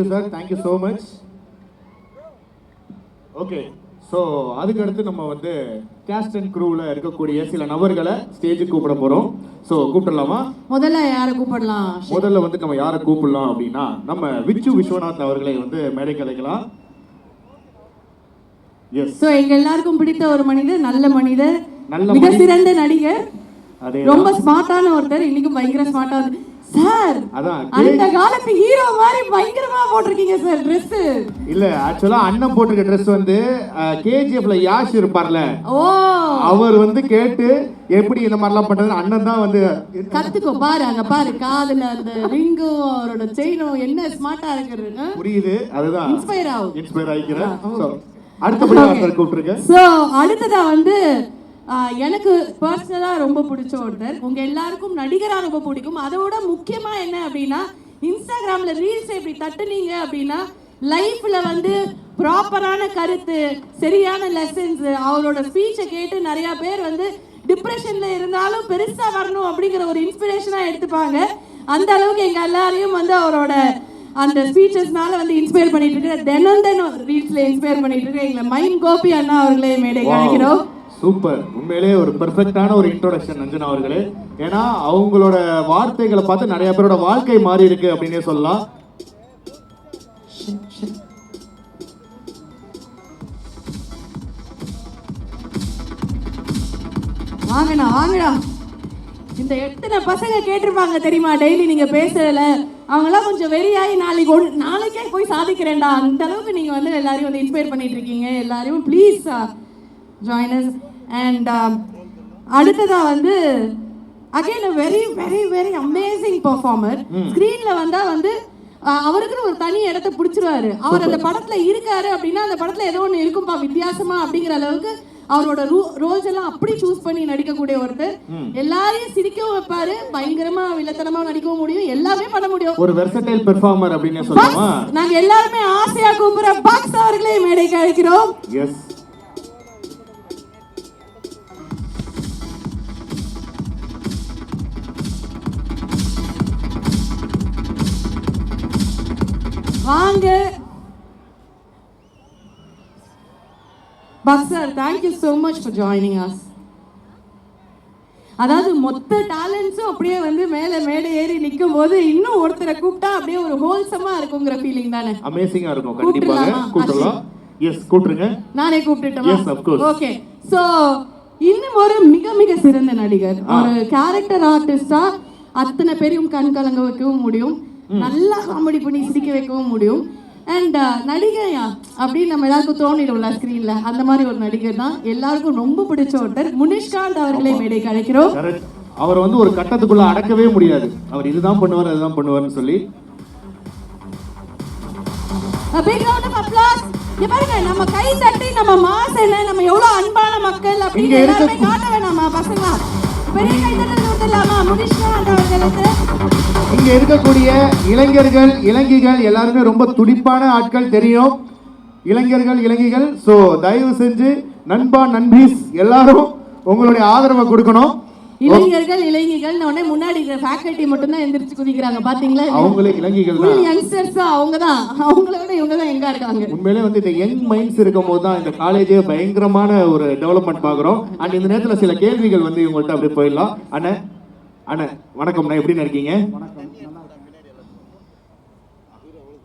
Thank you sir thank you so much okay so அதுக்கு அடுத்து நம்ம வந்து கேஸ்ட் அண்ட் க்ரூவில் இருக்கக்கூடிய சில நபர்களை ஸ்டேஜுக்கு கூப்பிட போகிறோம் ஸோ கூப்பிடலாமா? முதல்ல யாரை கூப்பிடலாம்? முதல்ல வந்து நம்ம யாரை கூப்பிடலாம் அப்படின்னா நம்ம விச்சு விஸ்வநாத் அவர்களை வந்து மேடை கலைக்கலாம் எஸ் சோ எங்க எல்லாருக்கும் பிடித்த ஒரு மனிதர் நல்ல மனிதர் நல்ல மிக. சிறந்த நடிகர் அதே ரொம்ப ஸ்மார்ட்டான ஒருத்தர். இன்னைக்கும் பயங்கர ஸ்மார்ட்டா சார் அந்த காலத்து ஹீரோ மாதிரி பயங்கரமா போட்டிருக்கீங்க சார் Dress. இல்ல ஆக்சுவலா அண்ணன் போட்டிருக்க ட்ரெஸ் வந்து கேஜிஎஃப்ல யாஷ் இருப்பார்ல ஓ. அவர் வந்து கேட்டு எப்படி இந்த மாதிரிலாம் பண்றது அண்ணன் தான் வந்து கத்துக்கோ பாரு அங்க பாரு காதுல அந்த ரிங்கும் அவரோட செயினும் என்ன ஸ்மார்ட்டா இருக்கிறது புரியுது அதுதான். இன்ஸ்பயர் ஆகும். இன்ஸ்பயர் ஆகிக்கிறேன். அடுத்தபடியாக கூப்பிட்டுருக்கேன் ஸோ அடுத்ததா வந்து எனக்கு பர்சனலாக ரொம்ப பிடிச்ச ஒருத்தர். உங்க எல்லாருக்கும் நடிகரா ரொம்ப பிடிக்கும். அதோட முக்கியமா என்ன அப்படின்னா இன்ஸ்டாகிராம்ல ரீல்ஸ் இப்படி தட்டுனீங்க அப்படின்னா லைஃப்ல வந்து ப்ராப்பரான கருத்து சரியான லெசன்ஸ் அவரோட ஸ்பீச்சை கேட்டு நிறைய பேர் வந்து டிப்ரெஷன்ல இருந்தாலும் பெருசா வரணும் அப்படிங்கிற ஒரு இன்ஸ்பிரேஷனா எடுத்துப்பாங்க. அந்த அளவுக்கு எங்க எல்லாரையும் வந்து அவரோட அந்த ஸ்பீச்சஸ்னால வந்து இன்ஸ்பயர் பண்ணிட்டு இருக்கிற தினம் தினம் ரீல்ஸ்ல இன்ஸ்பயர் பண்ணிட்டு இருக்கிற எங்களை மைண்ட் கோபி அண்ணா அவர்களே மேடை அழைக்கிறோம் சூப்பர் உண்மையிலே ஒரு பெர்ஃபெக்டான ஒரு இன்ட்ரோடக்ஷன் அஞ்சனா அவர்களே. ஏன்னா அவங்களோட வார்த்தைகளை பார்த்து நிறைய பேரோட வாழ்க்கை மாறி இருக்கு அப்படின்னே சொல்லலாம். வாங்கண்ணா வாங்கண்ணா. இந்த எத்தனை பசங்க கேட்டிருப்பாங்க தெரியுமா? டெய்லி நீங்க பேசுறதுல. அவங்களாம் கொஞ்சம் வெறியாகி நாளைக்கு ஒன் நாளைக்கே போய் சாதிக்கிறேன்டா. அந்த அளவுக்கு நீங்க வந்து எல்லாரையும் வந்து இன்ஸ்பயர் பண்ணிட்டு இருக்கீங்க. எல்லாரையும் ப்ளீஸ் ஜாயினஸ் அண்ட் அடுத்ததா வந்து again very very very amazing performer ஸ்க்ரீன்ல வந்தா வந்து அவருக்குன்னு ஒரு தனி இடத்த பிடிச்சிருவாரு. அவர் அந்த படத்துல இருக்காரு அப்படின்னா அந்த படத்துல ஏதோ ஒன்று இருக்கும்பா வித்தியாசமா அப்படிங்கிற அளவுக்கு அவரோட ரோல்ஸ் எல்லாம் அப்படி சூஸ் பண்ணி நடிக்கக்கூடிய ஒருத்தர். எல்லாரையும் சிரிக்கவும் வைப்பாரு பயங்கரமா வில்லத்தனமா நடிக்கவும் முடியும் எல்லாமே பண்ண முடியும். ஒரு வெர்சடைல் பெர்ஃபார்மர் அப்படின்னே சொல்லலாமா நாங்க எல்லாருமே ஆசையா கூப்பிடுற பாக்ஸ் அவர்களே மேடைக்கு அழைக்கிறோம். வாங்க. Box sir thank you so much for joining us அதாவது மொத்த டேலண்ட்ஸும் அப்படியே வந்து மேலே மேடை ஏறி நிற்கும் போது இன்னும் ஒருத்தரை கூப்பிட்டா அப்படியே ஒரு ஹோல்சமா இருக்குங்கிற ஃபீலிங் தானே? அமேசிங்கா இருக்கும் கண்டிப்பாக? கூப்பிடலாம் எஸ் கூப்பிட்டுருங்க. நானே கூப்பிட்டுட்டோமா? Yes, of course. Okay so இன்னும் ஒரு மிக மிக சிறந்த நடிகர். ஒரு கேரக்டர் ஆர்டிஸ்டா அத்தனை பேரையும் கண் கலங்க வைக்கவும் முடியும். நல்லா காமெடி பண்ணி சிரிக்க வைக்கவும் முடியும். அண்ட் நடிகையா அப்படின்னு நம்ம எல்லாருக்கும் தோணிடும்ல ஸ்க்ரீன்ல அந்த மாதிரி ஒரு நடிகர் தான். எல்லாருக்கும் ரொம்ப பிடிச்ச ஒருத்தர். முனிஷ்காந்த் அவர்களை மேடைக்கு அழைக்கிறோம். கரெக்ட். அவர் வந்து ஒரு கட்டத்துக்குள்ள அடக்கவே முடியாது. அவர் இதுதான் பண்ணுவார் அதுதான் பண்ணுவார்னு சொல்லி. பாருங்க நம்ம கை தட்டி நம்ம மாஸ் என்ன? நம்ம எவ்வளவு அன்பான மக்கள் அப்படின்னு எல்லாருமே காட்ட வேணாமா பசங்களா? இங்க இருக்கக்கூடிய இளைஞர்கள் இளங்கிகள் எல்லாருமே ரொம்ப துடிப்பான ஆட்கள் தெரியும். இளைஞர்கள் இளங்கிகள் சோ தயவு செஞ்சு நண்பா நண்பீஸ் எல்லாரும் உங்களுடைய ஆதரவை கொடுக்கணும். இளைஞர்கள் இளைஞர்கள் உடனே முன்னாடி இருக்கிற ஃபேக்கல்ட்டி மட்டும் தான் எந்திரிச்சு குதிக்கிறாங்க பாத்தீங்களா? அவங்களே இளைஞர்கள் தான். யங்ஸ்டர்ஸ் அவங்க தான் அவங்கள விட இவங்க தான் எங்க இருக்காங்க? உண்மையிலே வந்து இந்த யங் மைண்ட்ஸ் இருக்கும் போது தான் இந்த காலேஜே பயங்கரமான ஒரு டெவலப்மெண்ட் பார்க்குறோம். அண்ட் இந்த நேரத்தில் சில கேள்விகள் வந்து இவங்கள்ட்ட அப்படியே போயிடலாம். அண்ணே அண்ணே வணக்கம்ண்ணா. எப்படி இருக்கீங்க?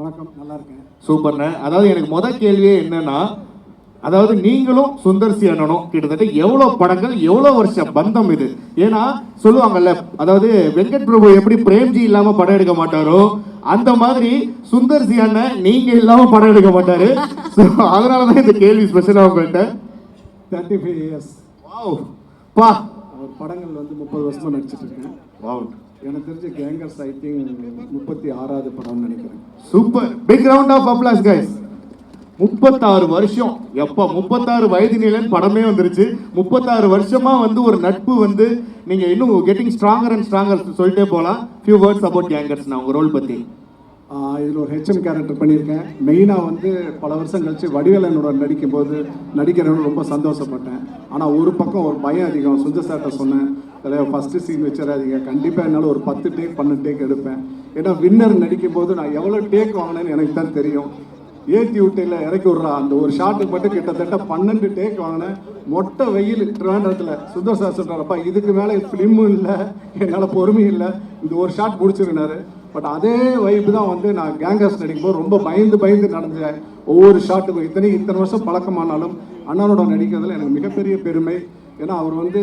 வணக்கம் நல்லா இருக்கேன். சூப்பர்ண்ணே. அதாவது எனக்கு முத கேள்வியே என்னன்னா அதாவது நீங்களும் சுந்தர்சி அண்ணனும் கிட்டத்தட்ட எவ்வளவு படங்கள் எவ்வளவு வருஷ பந்தம் இது? ஏன்னா சொல்லுவாங்கல்ல அதாவது வெங்கட் பிரபு எப்படி பிரேம்ஜி இல்லாம படம் எடுக்க மாட்டாரோ அந்த மாதிரி சுந்தர்சி அண்ணன் நீங்க இல்லாம படம் எடுக்க மாட்டாரு. So, அதனாலதான் இந்த கேள்வி ஸ்பெஷலா உங்கள்கிட்ட தேர்ட்டி ஃபைவ் இயர்ஸ் வாவ் பா. அவர் படங்கள் வந்து முப்பது வருஷமா நடிச்சிட்டு இருக்கேன் வாவ் எனக்கு தெரிஞ்ச கேங்கர்ஸ் ஐ திங்க் முப்பத்தி ஆறாவது படம்னு நினைக்கிறேன். Super big round of applause guys முப்பத்தாறு வருஷம். எப்ப முப்பத்தாறு வயது நிலைன்னு படமே வந்துருச்சு. முப்பத்தாறு வருஷமா வந்து ஒரு நட்பு வந்து நீங்க இன்னும் கெட்டிங் ஸ்ட்ராங்கர் அண்ட் ஸ்ட்ராங்கர் சொல்லிட்டே போகலாம் ஃபியூ வேர்ட்ஸ் அபவுட் கேங்கர்ஸ் நான் உங்க ரோல் பத்தி. இதில் ஒரு ஹெச்எம் கேரக்டர் பண்ணியிருக்கேன். மெயினாக வந்து பல வருஷம் கழிச்சு வடிவேலனோட நடிக்கும்போது நடிக்கிறவங்க ரொம்ப சந்தோஷப்பட்டேன். ஆனால் ஒரு பக்கம் ஒரு பயம் அதிகம். சுஞ்ச சார்ட்ட சொன்னேன். தலைவர் ஃபஸ்ட்டு சீன் வச்சிடாதீங்க கண்டிப்பாக என்னால் ஒரு பத்து டேக் பன்னெண்டு டேக் எடுப்பேன். ஏன்னா வின்னர் நடிக்கும் போது நான் எவ்வளோ டேக் வாங்கினேன்னு எனக்கு தான் தெரியும். ஏற்றி விட்டையில் இறக்கி விட்றா. அந்த ஒரு ஷாட்டுக்கு மட்டும் கிட்டத்தட்ட பன்னெண்டு டேக் வாங்கினேன். மொட்டை வெயில் ட்ரிவாண்டத்தில் சுந்தர் சார் சொல்கிறாரப்பா இதுக்கு மேலே ஃபிலிமும் இல்லை. என்னால் பொறுமையும் இல்லை. இந்த ஒரு ஷாட் முடிச்சிருந்தாரு பட் அதே வைப்பு தான் வந்து நான் கேங்கர்ஸ் நடிக்கும்போது ரொம்ப பயந்து பயந்து நடந்தேன். ஒவ்வொரு ஷாட்டுக்கும் இத்தனை இத்தனை வருஷம் பழக்கமானாலும் அண்ணனோட நடிக்கிறதுல எனக்கு மிகப்பெரிய பெருமை. ஏன்னா அவர் வந்து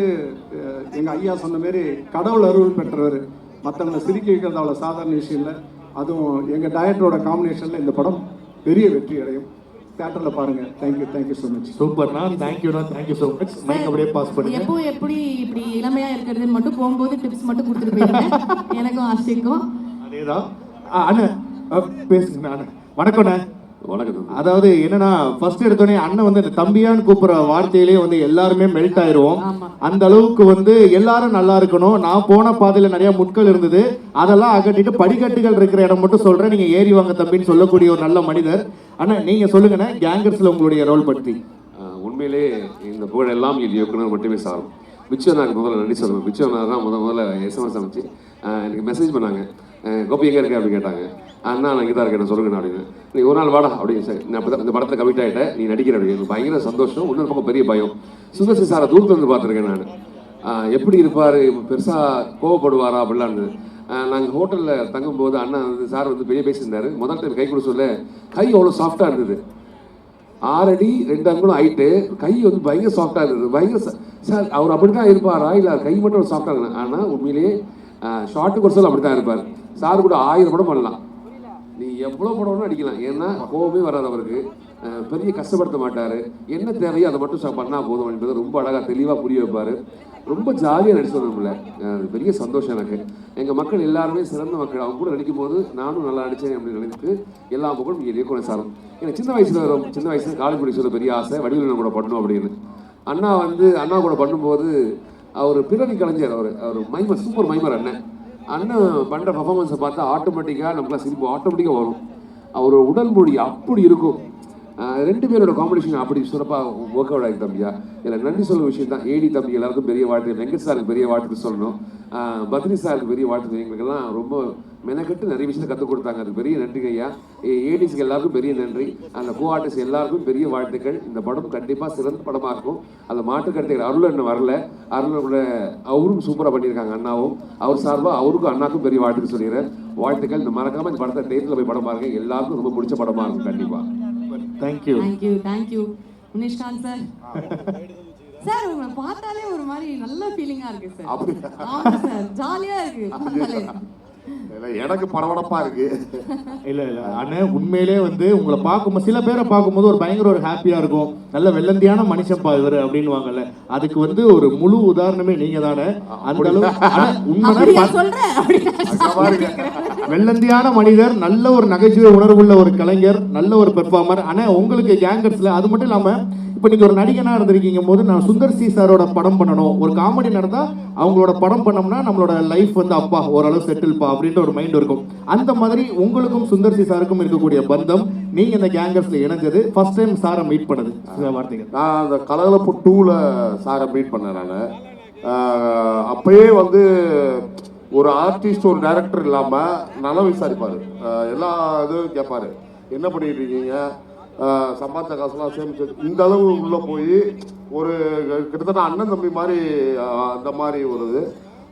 எங்கள் ஐயா சொன்ன மாரி கடவுள் அருள் பெற்றவர். மற்றவங்களை சிரிக்க வைக்கிறது அவ்வளோ சாதாரண விஷயம் இல்லை. அதுவும் எங்கள் டயட்டரோட காம்பினேஷனில் இந்த படம் பெரிய வெற்றி அடையும். தேட்டர்ல பாருங்க. தேங்க்யூ தேங்க்யூ ஸோ மச் சூப்பர்ண்ணா தேங்க்யூண்ணா thank you so much mike அப்படியே பாஸ் பண்ணுங்க. எப்போ எப்படி இப்படி இளமையா இருக்கிறதுன்னு மட்டும் போகும்போது டிப்ஸ் மட்டும் கொடுத்துட்டு போயிருக்கேன் எனக்கும் ஆசைக்கும். அதேதான். ஆ, அண்ணன் அ, பேசுங்கண்ணா அண்ணன் வணக்கம்ண்ணே. வணக்கம் அதாவது என்னன்னா ஃபர்ஸ்ட் எடுத்தோடனே அண்ணன் வந்து இந்த தம்பியான்னு கூப்பிடுற வார்த்தையிலேயே வந்து எல்லாருமே மெல்ட் ஆயிருவோம். ஆமா. அந்த அளவுக்கு வந்து எல்லாரும் நல்லா இருக்கணும். நான் போன பாதையில நிறைய முட்கள் இருந்தது. அதெல்லாம் அகட்டிட்டு படிக்கட்டுகள் இருக்கிற இடம் மட்டும் சொல்றேன். நீங்க ஏறி வாங்க தம்பின்னு சொல்லக்கூடிய ஒரு நல்ல மனிதர். அண்ணா நீங்க சொல்லுங்கண்ணே கேங்கர்ஸ்ல உங்களுடைய ரோல் பற்றி உண்மையிலே இந்த புகழ் எல்லாம் இது இயக்குனர் மட்டுமே சாரும். பிச்சோனாக்கு முதல்ல நன்றி சொல்லணும் பிச்சோனா தான் முத முதல்ல எஸ்எம்எஸ் அமைச்சு எனக்கு மெசேஜ் பண்ணாங்க. கோபி எங்கே இருக்க அப்படின்னு கேட்டாங்க. அண்ணா நான் இங்கே தான் இருக்கேன் சொல்லுங்கண்ணா அப்படின்னு. நீ ஒரு நாள் வாடா அப்படின்னு சார் நான் அப்போ இந்த படத்தில் கமிட் ஆகிட்டேன் நீ நடிக்கிற அப்படின்னு. எனக்கு பயங்கர சந்தோஷம். இன்னொரு பக்கம் பெரிய பயம். சுந்தர்சி சாரை தூரத்துல இருந்து பார்த்துருக்கேன் நான். எப்படி இருப்பார்? பெருசாக கோவப்படுவாரா அப்படிலான்னு. நாங்கள் ஹோட்டலில் தங்கும்போது அண்ணா வந்து சார் வந்து பெரிய பேசியிருந்தாரு. முதல் டைம் கை கொடுக்க சொல்ல கை அவ்வளோ சாஃப்டாக இருந்தது. ஆறடி ரெண்டு அங்குலம் ஹைட்டு கை வந்து பயங்கர சாஃப்டாக இருந்தது. பயங்கர சார் அவர் அப்படி தான் இருப்பாரா? இல்லை கை மட்டும் சாஃப்டாக இருக்கு ஆனால் உண்மையிலேயே ஷார்ட்டுக்கு ஒரு அப்படி தான் இருப்பார். சார் கூட ஆயிரம் படம் பண்ணலாம். நீ எவ்வளோ படம் அடிக்கலாம் ஏன்னா கோபமே வராது அவருக்கு. பெரிய கஷ்டப்படுத்த மாட்டார். என்ன தேவையோ அதை மட்டும் பண்ணால் போதும் அப்படின்றது ரொம்ப அழகாக தெளிவாக புரிய வைப்பார். ரொம்ப ஜாலியாக நடிச்சு நம்மள. பெரிய சந்தோஷம் எனக்கு. எங்கள் மக்கள் எல்லாருமே சிறந்த மக்கள். அவங்க கூட நடிக்கும் போது நானும் நல்லா நடித்தேன் அப்படின்னு நினைத்து எல்லா மக்களும் இங்கே இயக்குனர் சாரும். எனக்கு சின்ன வயசில் சின்ன வயசில் காலேஜ் படிக்க சொல்ல பெரிய ஆசை. வடிவில் கூட பண்ணணும் அப்படின்னு. அண்ணா வந்து அண்ணா கூட பண்ணும்போது அவர் பிறவி கலைஞர் அவர். அவர் மைமர் சூப்பர் மைமர் அண்ணன். அண்ணன் பண்ணுற பர்ஃபார்மன்ஸை பார்த்தா ஆட்டோமேட்டிக்காக நமக்குலாம் சிரிப்பு ஆட்டோமேட்டிக்காக வரும். அவர் உடல் மொழி அப்படி இருக்கும். ரெண்டு பேரோட காம்படிஷன் அப்படி சிறப்பாக ஒர்க் அவுட் ஆகி தம்பியா. இல்லை நன்றி சொல்ல விஷயம் தான். ஏடி தம்பி எல்லாருக்கும் பெரிய வாழ்த்து வெங்கட் சாருக்கு பெரிய வாழ்த்து சொல்லணும். பத்ரி சாருக்கு பெரிய வாழ்த்து எங்களுக்கெல்லாம் ரொம்ப மெனக்கட்டு நிறைய விஷயத்தை கற்றுக் கொடுத்தாங்க. அதுக்கு பெரிய நன்றி ஐயா. ஏடிஸ்க்கு எல்லாருக்கும் பெரிய நன்றி. அந்த கோ ஆர்டிஸ்ட் எல்லாருக்கும் பெரிய வாழ்த்துக்கள். இந்த படம் கண்டிப்பாக சிறந்த படமாக இருக்கும். அந்த மாட்டு அருள் என்ன வரல. அருளோட அவரும் சூப்பராக பண்ணியிருக்காங்க அண்ணாவும். அவர் சார்பாக அவருக்கும் அண்ணாக்கும் பெரிய வாழ்த்துக்கு சொல்லிடுறேன். வாழ்த்துக்கள். இந்த மறக்காமல் இந்த படத்தை தேட்டரில் போய் படம் பாருங்க. எல்லாருக்கும் ரொம்ப பிடிச்ச படமாக இருக்கும் கண்டிப்பாக thank you thank you thank you Munishkanth sir sir உங்களை பார்த்தாலே ஒரு மாதிரி நல்ல ஃபீலிங்கா இருக்கு சார் ஆமா சார் ஜாலியா இருக்கு. பார்த்தாலே இல்ல, எனக்கு படபடப்பா இருக்கு. இல்ல இல்ல அண்ணன் உண்மையிலே வந்து உங்களை பார்க்கும்போது சில பேரை பார்க்கும்போது ஒரு பயங்கர ஒரு ஹாப்பியா இருக்கும். நல்ல வெள்ளந்தியான மனுஷன் பா இவரு அப்படின்னுவாங்கல்ல. அதுக்கு வந்து ஒரு முழு உதாரணமே நீங்க தானே? அந்த அளவு உண்மைதான் வெள்ளந்தியான மனிதர் நல்ல ஒரு நகைச்சுவை உணர்வுள்ள ஒரு கலைஞர் நல்ல ஒரு பெர்ஃபார்மர் ஆனா உங்களுக்கு கேங்கர்ஸ்ல அது மட்டும் இல்லாம இப்போ நீங்கள் ஒரு நடிகனாக இருந்திருக்கீங்க போது நான் சுந்தர் சி சாரோட படம் பண்ணணும். ஒரு காமெடி நடந்தால் அவங்களோட படம் பண்ணோம்னா நம்மளோட லைஃப் வந்து அப்பா ஓரளவு செட்டில்ப்பா அப்படின்ற ஒரு மைண்ட் இருக்கும். அந்த மாதிரி உங்களுக்கும் சுந்தர் சி சாருக்கும் இருக்கக்கூடிய பந்தம் நீங்கள் இந்த கேங்கர்ஸில் இணைஞ்சது ஃபர்ஸ்ட் டைம் சாரை மீட் பண்ணது. வார்த்தைகள். நான் அந்த கலகலப்பு டூவில் சாரை மீட் பண்ணேன் நான். அப்பயே வந்து ஒரு ஆர்டிஸ்ட் ஒரு டைரக்டர் இல்லாமல் நல்லா விசாரிப்பார். எல்லா இதுவும் கேட்பாரு என்ன பண்ணிட்டு இருக்கீங்க? சம்பாதிச்ச காசுலாம் சேமிச்சு இந்த அளவு உள்ளே போய் ஒரு கிட்டத்தட்ட அண்ணன் தம்பி மாதிரி அந்த மாதிரி ஒரு இது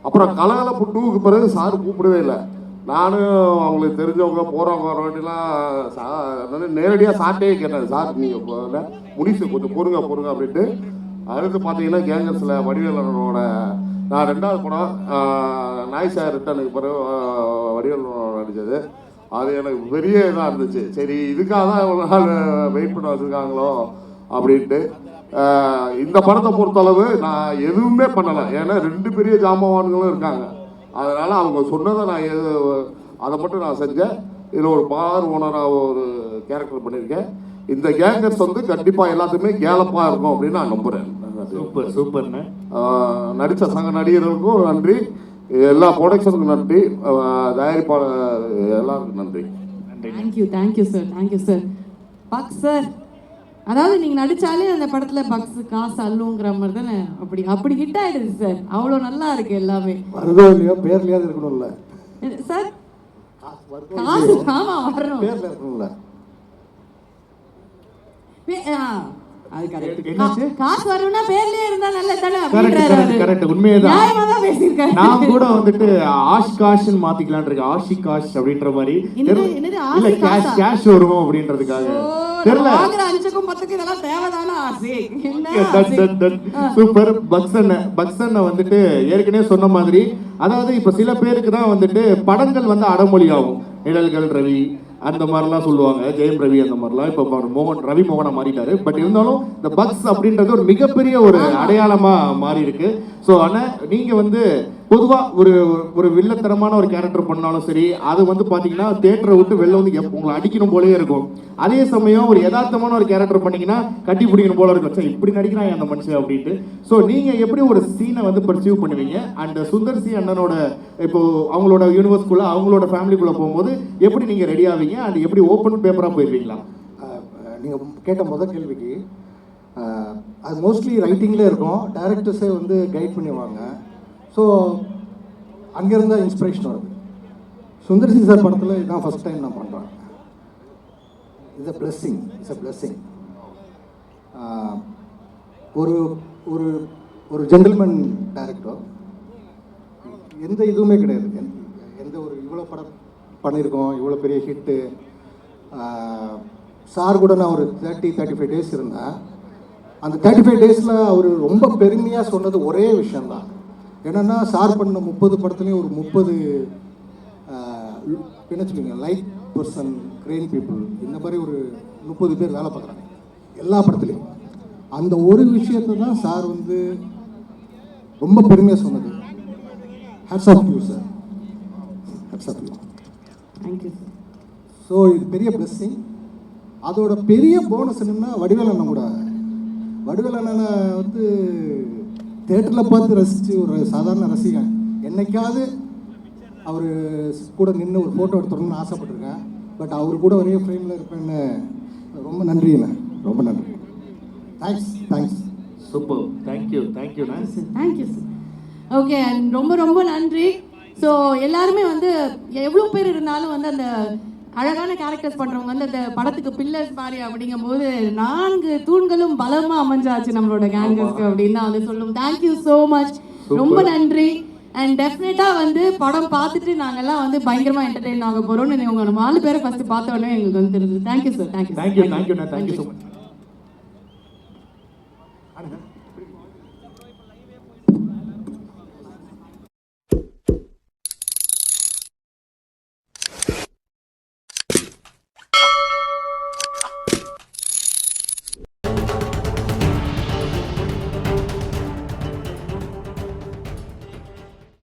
அப்புறம் கலகலப்பு டூவுக்கு பிறகு சார் கூப்பிடவே இல்லை. நானும் அவங்களுக்கு தெரிஞ்சவங்க போகிறவங்க வரவண்டிலாம் சா நேரடியாக சார்ட்டே கேட்டேன். சார் நீங்கள் முடிச்சு கொஞ்சம் பொறுங்க பொறுங்க அப்படின்ட்டு. அடுத்து பார்த்தீங்கன்னா கேங்கர்ஸில் வடிவேலனோட நான் ரெண்டாவது படம் நாய் சார் ரிட்டனுக்கு பிறகு வடிவேலனோட நடித்தது அது எனக்கு பெரிய இதாக இருந்துச்சு. சரி இதுக்காக தான் இவ்வளோ நாள் வெயிட் பண்ண வச்சுருக்காங்களோ அப்படின்ட்டு இந்த படத்தை பொறுத்தளவு நான் எதுவுமே பண்ணலை. ஏன்னா ரெண்டு பெரிய ஜாம்பவான்களும் இருக்காங்க. அதனால அவங்க சொன்னதை நான் எது அதை மட்டும் நான் செஞ்சேன். இதில் ஒரு பார் ஓனராக ஒரு கேரக்டர் பண்ணியிருக்கேன். இந்த கேங்கர்ஸ் வந்து கண்டிப்பாக எல்லாத்துக்குமே கேலப்பாக இருக்கும் அப்படின்னு நான் நம்புகிறேன் சூப்பர் சூப்பர்ண்ணே. நடித்த சங்க நடிகர்களுக்கும் நன்றி. எல்லா ப்ரொடக்ஷனுக்கும் நன்றி. தயாரிப்பாளர் எல்லாருக்கும் நன்றி. Thank you thank you sir thank you sir Bagh sir அதாவது நீங்க நடிச்சாலே அந்த படத்துல பக்ஸ் காசு அள்ளுங்கிற மாதிரி தானே? அப்படி அப்படி ஹிட் ஆயிடுது சார் அவ்வளோ நல்லா இருக்கு எல்லாமே. வருதோ இல்லையோ பேர்லயாவது இருக்கணும்ல. சார் காசு ஆமா வரணும் பேர்ல இருக்கணும்ல. அது கரெக்ட் என்னாச்சு? காசு வரணும்னா பேர்லயே இருந்தா நல்ல தானே கரெக்ட் அப்படின்றாரு கரெக்ட் அவரு. கரெக்ட் உண்மையேதான். நியாயமா தான் பேசியிருக்காரு. நான் கூட வந்துட்டு ஆஷ் காஷ்னு ஆஷி காஷ் அப்படின்ற மாதிரி. இல்ல கேஷ் காஷா? வரும் அப்படின்றதுக்காக. தெரியல. வாங்குற அஞ்சுக்கும் இதெல்லாம் தேவைதானா ஆசை. சூப்பர். பக்ஸன்ன பக்ஸன்ன வந்துட்டு ஏற்கனவே சொன்ன மாதிரி. அதாவது இப்ப சில பேருக்கு தான் வந்துட்டு படங்கள் வந்து அடமொழி ஆகும் நிழல்கள் ரவி அந்த மாதிரிலாம் சொல்லுவாங்க. ஜெயம் ரவி அந்த மாதிரிலாம். இப்போ அவர் மோகன் ரவி மோகனா மாறிட்டாரு. பட் இருந்தாலும் இந்த பக்ஸ் அப்படின்றது ஒரு மிகப்பெரிய ஒரு அடையாளமாக மாறி இருக்கு ஸோ ஆனால் நீங்கள் வந்து பொதுவாக ஒரு ஒரு வில்லத்தனமான ஒரு கேரக்டர் பண்ணாலும் சரி அது வந்து பார்த்தீங்கன்னா தேட்டரை விட்டு வெளில வந்து உங்களை அடிக்கணும் போலே இருக்கும். அதே சமயம் ஒரு யதார்த்தமான ஒரு கேரக்டர் பண்ணீங்கன்னா கட்டி பிடிக்கணும் போல இருக்கும். சரி இப்படி நடிக்கிறான் அந்த மனுஷன் அப்படின்ட்டு. ஸோ நீங்கள் எப்படி ஒரு சீனை வந்து பர்சீவ் பண்ணுவீங்க? அண்ட் சுந்தர் சி அண்ணனோட இப்போ அவங்களோட யூனிவர்ஸ்குள்ளே அவங்களோட ஃபேமிலிக்குள்ளே போகும்போது எப்படி நீங்கள் ரெடி ஆவீங்க? அண்ட் எப்படி ஓப்பன் பேப்பராக போயிருவீங்களா? நீங்கள் கேட்ட முதல் கேள்விக்கு அது மோஸ்ட்லி ரைட்டிங்கில் இருக்கும். டேரக்டர்ஸே வந்து கைட் பண்ணுவாங்க. ஸோ அங்கேருந்து தான் இன்ஸ்பிரேஷன் வருது. சுந்தர்சி சார் படத்தில் இதுதான் ஃபர்ஸ்ட் டைம் நான் பண்ணுறேன் it's a blessing it's a blessing ஒரு ஒரு ஒரு ஜென்டில்மேன் டேரக்டர் எந்த இதுவுமே கிடையாது. எந்த- எந்த ஒரு இவ்வளோ படம் பண்ணியிருக்கோம் இவ்வளோ பெரிய ஹிட்டு சார் கூட நான் ஒரு தேர்ட்டி தேர்ட்டி ஃபைவ் டேஸ் இருந்தேன். அந்த தேர்ட்டி ஃபைவ் டேஸில் அவர் ரொம்ப பெருமையாக சொன்னது ஒரே விஷயந்தான் என்னென்னா சார் பண்ண முப்பது படத்துலேயும் ஒரு முப்பது என்ன சொல்லுவீங்க லைட் பர்சன் கிரெயின் பீப்புள் இந்த மாதிரி ஒரு முப்பது பேர் வேலை பார்க்குறாங்க. எல்லா படத்துலையும். அந்த ஒரு விஷயத்தை தான் சார் வந்து ரொம்ப பெருமையாக சொன்னது. Hats off you sir hats off you thank you so இது பெரிய பிளெஸ்ஸிங் அதோட பெரிய போனஸ் என்னன்னா வடிவேல் அண்ணன் கூட. வடிவேல் அண்ணனை வந்து தேட்டரில் பார்த்து ரசித்து ஒரு சாதாரண ரசிகன். என்னைக்காவது அவர் கூட நின்று ஒரு ஃபோட்டோ எடுத்துடணும்னு ஆசைப்பட்டிருக்கேன். பட் அவர் கூட ஒரே ஃப்ரேமில் இருப்பேன்னு ரொம்ப நன்றிண்ணே ரொம்ப நன்றி. Thanks thanks super thank you தேங்க்யூண்ணா thank you sir okay and ரொம்ப ரொம்ப நன்றி. ஸோ எல்லாருமே வந்து எவ்வளோ பேர் இருந்தாலும் வந்து அந்த அழகான கேரக்டர்ஸ் பண்ணுறவங்க வந்து அந்த படத்துக்கு பில்லர்ஸ் மாதிரி அப்படிங்கும்போது நான்கு தூண்களும் பலமாக அமைஞ்சாச்சு நம்மளோட கேங்கர்ஸ்க்கு அப்படின்னு தான் வந்து சொல்லும். தேங்க்யூ ஸோ மச் ரொம்ப நன்றி. அண்ட் டெஃபினட்டாக வந்து படம் பார்த்துட்டு நாங்கெல்லாம் வந்து பயங்கரமாக என்டர்டெயின் ஆக போகிறோம்னு உங்கள் நாலு பேரை ஃபஸ்ட்டு பார்த்த உடனே எங்களுக்கு வந்து தெரிஞ்சது. Thank you sir thank you thank you தேங்க்யூண்ணா தேங்க்யூ ஸோ மச்